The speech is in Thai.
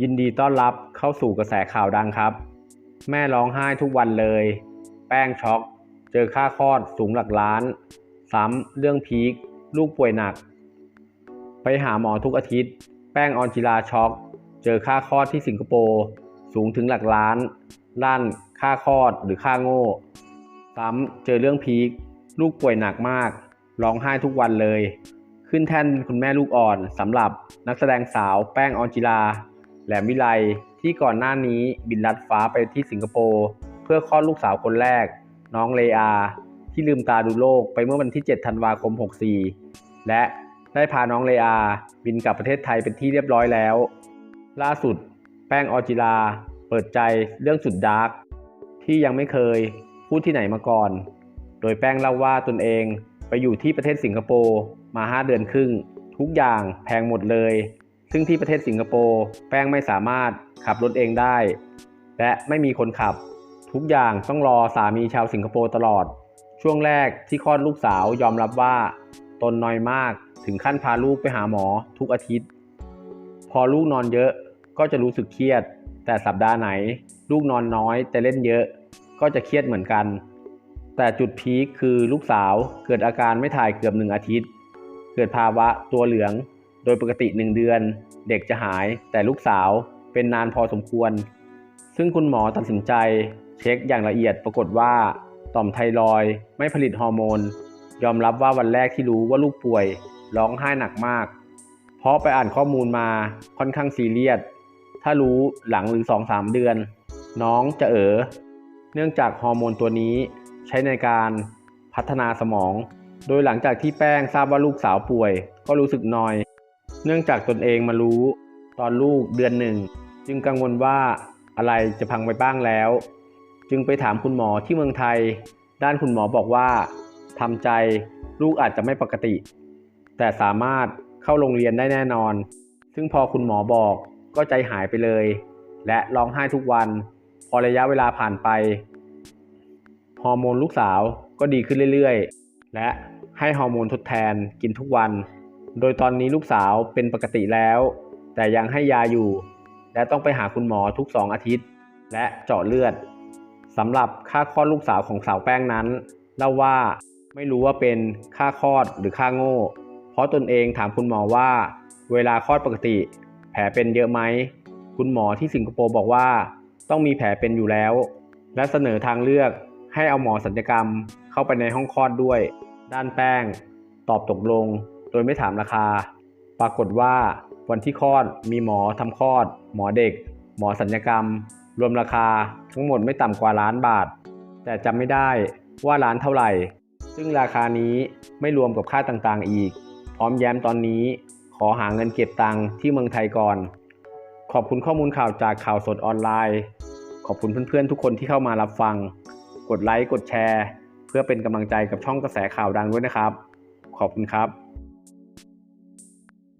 ยินดีต้อนรับเข้าสู่กระแสข่าวดังครับ แม่ร้องไห้ทุกวันเลย แป้งช็อก เจอค่าคลอดสูงหลักล้าน ซ้ำเรื่องพีคลูกป่วยหนัก ไปหาหมอทุกอาทิตย์ แป้งออนจิลาช็อก เจอค่าคลอดที่สิงคโปร์สูงถึงหลักล้าน ลั่น ค่าคลอดหรือค่าโง่ ซ้ำเจอเรื่องพีคลูกป่วยหนักมาก ร้องไห้ทุกวันเลย ขึ้นแท่นคุณแม่ลูกอ่อนสำหรับนักแสดงสาวแป้งออนจิลา แหลมวิไลที่ก่อนหน้านี้บินลัดฟ้าไปที่สิงคโปร์เพื่อคลอดลูกสาวคนแรก น้องเลอา ที่ลืมตาดูโลกไปเมื่อวันที่ 7 ธันวาคม 64 และได้พาน้องเลอา บินกลับประเทศไทยเป็นที่เรียบร้อยแล้ว ล่าสุด แป้งออจิลา เปิดใจเรื่องสุดดาร์กที่ยังไม่เคยพูดที่ไหนมาก่อน โดยแป้งเล่าว่าตนเองไปอยู่ที่ประเทศสิงคโปร์มา 5 เดือนครึ่ง ทุกอย่างแพงหมดเลย ซึ่งที่ประเทศสิงคโปร์แป้งไม่สามารถขับรถเองได้ และไม่มีคนขับ ทุกอย่างต้องรอสามีชาวสิงคโปร์ตลอด ช่วงแรกที่คลอดลูกสาวยอมรับว่าตนน้อยมากถึงขั้นพาลูกไปหาหมอทุกอาทิตย์ พอลูกนอนเยอะก็จะรู้สึกเครียด แต่สัปดาห์ไหน ลูกนอนน้อยแต่เล่นเยอะ ก็จะเครียดเหมือนกัน แต่จุดพีคคือลูกสาวเกิดอาการไม่ถ่ายเกือบหนึ่งอาทิตย์ เกิดภาวะตัวเหลือง โดยปกติ 1 เดือน เด็กจะหายแต่ลูกสาวเป็นนานพอสมควร ซึ่งคุณหมอตัดสินใจเช็คอย่างละเอียดปรากฏว่าต่อมไทรอยไม่ผลิตฮอร์โมน ยอมรับว่าวันแรกที่รู้ว่าลูกป่วยร้องไห้หนักมาก เพราะไปอ่านข้อมูลมาค่อนข้างซีเรียส ถ้ารู้หลังหรือ2-3 เดือน น้องจะเอ๋อเนื่องจากฮอร์โมนตัวนี้ใช้ในการพัฒนาสมอง โดยหลังจากที่แป้งทราบว่าลูกสาวป่วย ก็รู้สึกนอย เนื่องจากตนเองมารู้ตอนลูกเดือนหนึ่ง จึงกังวลว่าอะไรจะพังไปบ้างแล้ว จึงไปถามคุณหมอที่เมืองไทย ด้านคุณหมอบอกว่าทำใจลูกอาจจะไม่ปกติ แต่สามารถเข้าโรงเรียนได้แน่นอน ซึ่งพอคุณหมอบอกก็ใจหายไปเลย และร้องไห้ทุกวัน พอระยะเวลาผ่านไป ฮอร์โมนลูกสาวก็ดีขึ้นเรื่อยๆ และให้ฮอร์โมนทดแทนกินทุกวัน โดยตอนนี้ลูกสาวเป็นปกติแล้ว แต่ยังให้ยาอยู่ และต้องไปหาคุณหมอทุกสองอาทิตย์ และเจาะเลือดสำหรับค่าคลอดลูกสาวของสาวแป้งนั้นเล่าว่าไม่รู้ว่าเป็นค่าคลอดหรือค่าโง่ เพราะตนเองถามคุณหมอว่า เวลาคลอดปกติ แผลเป็นเยอะไหม คุณหมอที่สิงคโปร์บอกว่า ต้องมีแผลเป็นอยู่แล้ว และเสนอทางเลือกให้เอาหมอสัญญกรรมเข้าไปในห้องคลอดด้วย ด้านแป้ง ตอบตกลง โดยไม่ถามราคา ปรากฏว่าวันที่คลอดมีหมอทำคลอด หมอเด็ก หมอสัญญกรรม รวมราคาทั้งหมดไม่ต่ำกว่าล้านบาท แต่จำไม่ได้ว่าร้านเท่าไหร่ ซึ่งราคานี้ไม่รวมกับค่าต่างๆอีก พร้อมแย้มตอนนี้ขอหาเงินเก็บตังค์ที่เมืองไทยก่อน ขอบคุณข้อมูลข่าวจากข่าวสดออนไลน์ ขอบคุณเพื่อนๆทุกคนที่เข้ามารับฟัง กดไลค์กดแชร์ เพื่อเป็นกำลังใจกับช่องกระแสข่าวดังด้วยนะครับ ขอบคุณครับ